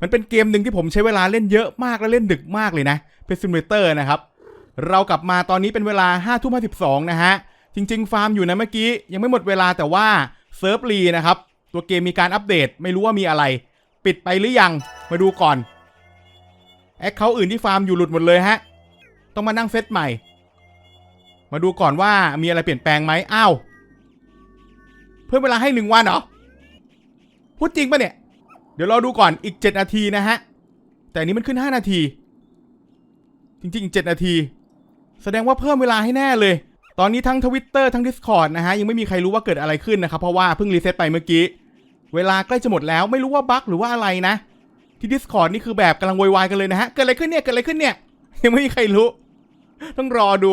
มันเป็นเกมหนึ่งที่ผมใช้เวลาเล่นเยอะมากและเล่นดึกมากเลยนะเป็นซิมูเลเตอร์นะครับ เรากลับมาตอนนี้เป็นเวลา5้าทุ่มห้าสิบสองนะฮะ จริง ๆ ฟาร์มอยู่นะเมื่อกี้ยังไม่หมดเวลาแต่ว่าเซิร์ฟรีนะครับ ตัวเกมมีการอัปเดตไม่รู้ว่ามีอะไร ปิดไปหรือยังมาดูก่อนแอคเคาท์อื่นที่ฟาร์มอยู่หลุดหมดเลยฮะ ต้องมานั่งเซตใหม่ มาดูก่อนว่ามีอะไรเปลี่ยนแปลงไหมอ้าว เพิ่มเวลาให้หนึ่งวันเหรอพูดจริงปะเนี่ย เดี๋ยวเรอดูก่อนอีก 7 นาทีนะฮะ แต่นี้มันขึ้น 5 นาที จริงๆอีก 7 นาที แสดงว่าเพิ่มเวลาให้แน่เลย ตอนนี้ทั้ง Twitter ทั้ง Discord นะฮะ ยังไม่มีใครรู้ว่าเกิดอะไรขึ้นนะครับ เพราะว่าเพิ่งรีเซ็ตไปเมื่อกี้ เวลาใกล้จะหมดแล้วไม่รู้ว่าบั๊กหรือว่าอะไรนะ ที่ Discord นี่คือแบบกำลังโวยวายกันเลยนะฮะ เกิดอะไรขึ้นเนี่ย เกิดอะไรขึ้นเนี่ย ยังไม่มีใครรู้ ต้องรอดู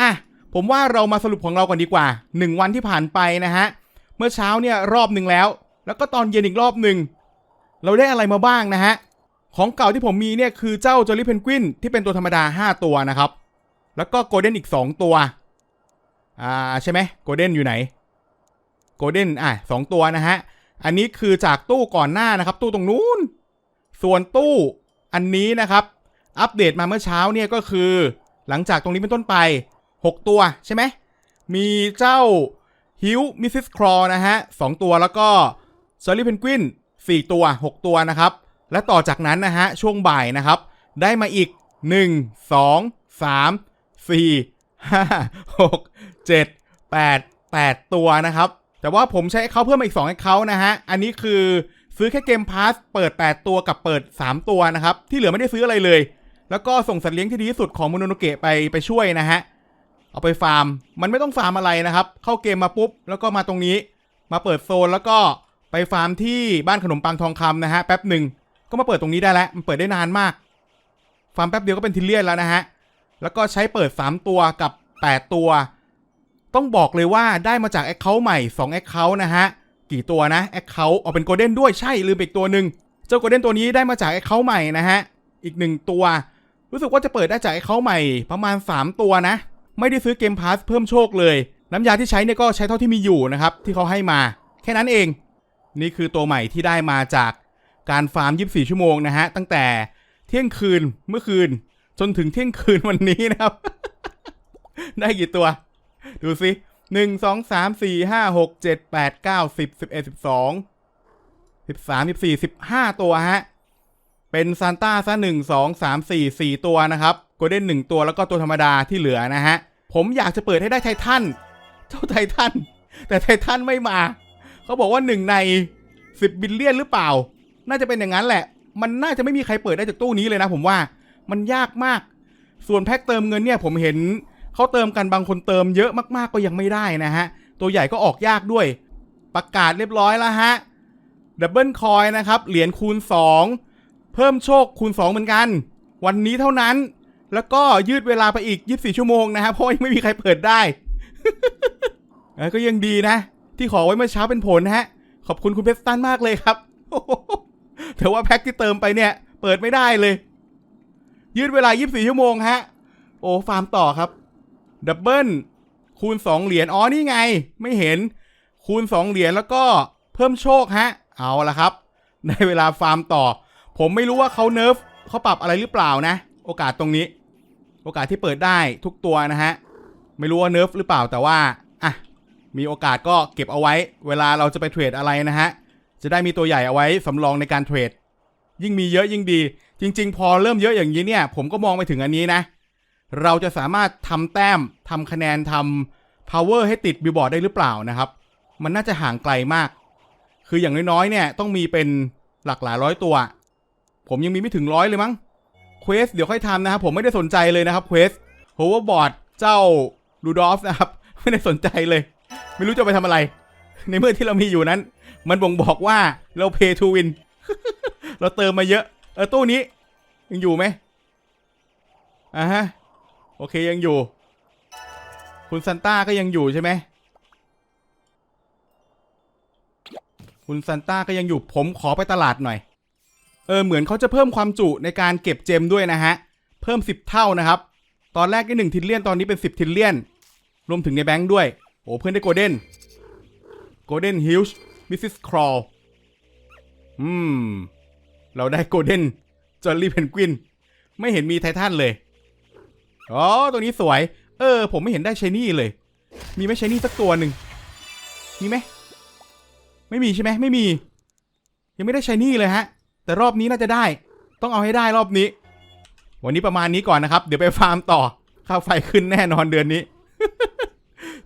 อะ ผมว่าเรามาสรุปของเราก่อนดีกว่า 1 วันที่ผ่านไปนะฮะ เมื่อเช้าเนี่ยรอบหนึ่งแล้ว แล้วก็ตอนเย็นอีกรอบหนึ่ง เราได้อะไรมาบ้างนะฮะ ของเก่าที่ผมมีเนี่ยคือเจ้าจอรี่เพนกวินที่เป็นตัวธรรมดา 5 ตัวนะครับ แล้วก็โกลเด้นอีก 2 ตัว อ่าใช่ไหมโกลเด้นอยู่ไหนโกลเด้นอะสองตัวนะฮะ อันนี้คือจากตู้ก่อนหน้านะครับ ตู้ตรงนู้น ส่วนตู้อันนี้นะครับ อัปเดตมาเมื่อเช้าเนี่ยก็คือ หลังจากตรงนี้เป็นต้นไป 6 ตัวใช่ไหมมีเจ้าฮิวมิสซิสครอนะฮะสองตัวแล้วก็ซอรี่เพนกวิน สี่ตัว 6 ตัวนะครับ และต่อจากนั้นนะฮะช่วงบ่ายนะครับ ได้มาอีก 1 2 3 4 5 6 7 8 8 ตัวนะครับ แต่ว่าผมใช้เขาเพิ่มมาอีก2ให้เขานะฮะ อันนี้คือซื้อแค่เกมพาสเปิด 8 ตัวกับเปิด 3 ตัวนะครับ ที่เหลือไม่ได้ซื้ออะไรเลย แล้วก็ส่งสัตว์เลี้ยงที่ดีที่สุดของโมโนโนเกะไปไปช่วยนะฮะเอาไปฟาร์ม มันไม่ต้องฟาร์มอะไรนะครับ เข้าเกมมาปุ๊บ แล้วก็มาตรงนี้ มาเปิดโซนแล้วก็ ไปฟาร์มที่บ้านขนมปังทองคำนะฮะแป๊บหนึ่งก็มาเปิดตรงนี้ได้แล้วมันเปิดได้นานมาก ฟาร์มแป๊บเดียวก็เป็นทิเลียนแล้วนะฮะแล้วก็ใช้เปิด 3 ตัวกับ 8 ตัว ต้องบอกเลยว่าได้มาจากแอคเคาท์ใหม่2แอคเคาท์นะฮะกี่ตัวนะแอคเคาท์เอาเป็นโกลเด้นด้วยใช่ลืมไปอีกตัวหนึ่งเจ้าโกลเด้นตัวนี้ได้มาจากแอคเคาท์ใหม่นะฮะอีกหนึ่งตัว รู้สึกว่าจะเปิดได้จากแอคเคาท์ใหม่ประมาณ 3 ตัวนะ ไม่ได้ซื้อเกมพาสเพิ่มโชคเลย น้ำยาที่ใช้เนี่ยก็ใช้เท่าที่มีอยู่นะครับที่เขาให้มา แค่นั้นเอง นี่คือตัวใหม่ที่ได้มาจากการฟาร์ม 24 ชั่วโมงนะฮะ ตั้งแต่เที่ยงคืนเมื่อคืน จนถึงเที่ยงคืนวันนี้นะครับ ได้กี่ตัว ดูสิหนึ่งสองสามสี่ห้าหกเจ็ดแปดเก้าสิบสิบเอ็ดสิบสองสิบสามสิบสี่สิบห้าตัวฮะ เป็นซานต้าซะหนึ่งสองสามสี่สี่ตัวนะครับโกลเด้นหนึ่งตัวแล้วก็ตัวธรรมดาที่เหลือนะฮะ ผมอยากจะเปิดให้ได้ไททัน เจ้าไททัน แต่ไททันไม่มา เขาบอกว่าหนึ่งในสิบบิลเลียนหรือเปล่า น่าจะเป็นอย่างนั้นแหละ มันน่าจะไม่มีใครเปิดได้จากตู้นี้เลยนะ ผมว่า มันยากมาก ส่วนแพ็คเติมเงินเนี่ย ผมเห็นเขาเติมกันบางคนเติมเยอะมากๆก็ยังไม่ได้นะฮะ ตัวใหญ่ก็ออกยากด้วย ประกาศเรียบร้อยแล้วฮะ ดับเบิลคอยนะครับ เหรียญคูณ 2 เพิ่มโชคคูณ 2 เหมือนกัน วันนี้เท่านั้น แล้วก็ยืดเวลาไปอีก 24 ชั่วโมงนะฮะ เพราะยังไม่มีใครเปิดได้ก็ยังดีนะ ที่ขอไว้เมื่อเช้าเป็นผลนะฮะ ขอบคุณคุณเพสตันมากเลยครับแต่ว่าแพ็คที่เติมไปเนี่ย เปิดไม่ได้เลย ยืดเวลา 24 ชั่วโมงฮะ โอ้ฟาร์มต่อครับ ดับเบิลคูณ 2 เหรียญ อ๋อ นี่ไง ไม่เห็น คูณ 2 เหรียญแล้วก็เพิ่มโชคฮะ เอาละครับ ในเวลาฟาร์มต่อ ผมไม่รู้ว่าเขาเนิร์ฟเขาปรับอะไรหรือเปล่านะ โอกาสตรงนี้ โอกาสที่เปิดได้ทุกตัวนะฮะ ไม่รู้ว่าเนิร์ฟหรือเปล่าแต่ว่า มีโอกาสก็เก็บเอาไว้ เวลาเราจะไปเทรดอะไรนะฮะ จะได้มีตัวใหญ่เอาไว้สำรองในการเทรด ยิ่งมีเยอะยิ่งดี จริง ๆ พอเริ่มเยอะอย่างนี้เนี่ย ผมก็มองไปถึงอันนี้นะ เราจะสามารถทำแต้มทำคะแนนทำ power ให้ติดบิลบอร์ดได้หรือเปล่านะครับ มันน่าจะห่างไกลมาก คืออย่างน้อยๆเนี่ยต้องมีเป็นหลักหลายร้อยตัว ผมยังมีไม่ถึงร้อยเลยมั้งเควสเดี๋ยวค่อยทำนะครับผมไม่ได้สนใจเลยนะครับเควสโฮเวอร์บอร์ดเจ้าลูดอฟนะครับ ไม่ได้สนใจเลย ไม่รู้จะไปทำอะไร ในเมื่อที่เรามีอยู่นั้น มันบ่งบอกว่าเรา pay to win เราเติมมาเยอะ เออตู้นี้ ยังอยู่ไหมอ่าฮะ โอเคยังอยู่ คุณซันต้าก็ยังอยู่ใช่ไหมคุณซันต้าก็ยังอยู่ผมขอไปตลาดหน่อย เออเหมือนเขาจะเพิ่มความจุในการเก็บเจมด้วยนะฮะ เพิ่ม 10 เท่านะครับ ตอนแรกได้1ทิลเลียนตอนนี้เป็น 10 ทิลเลียน รวมถึงในแบงค์ด้วย โอ้เพื่อนได้โกลเด้นโกลเด้นฮิลช์มิสซิสครอลอืม เราได้โกลเด้นจอลลี่เพนกวิน ไม่เห็นมีไททันเลย อ๋อ ตัวนี้สวย เออ ผมไม่เห็นได้ชนี่เลย มีไหมชนี่สักตัวหนึ่ง มีไหม ไม่มีใช่ไหม ไม่มี ยังไม่ได้ชนี่เลยฮะ แต่รอบนี้น่าจะได้ ต้องเอาให้ได้รอบนี้ วันนี้ประมาณนี้ก่อนนะครับ เดี๋ยวไปฟาร์มต่อ ค่าไฟขึ้นแน่นอนเดือนนี้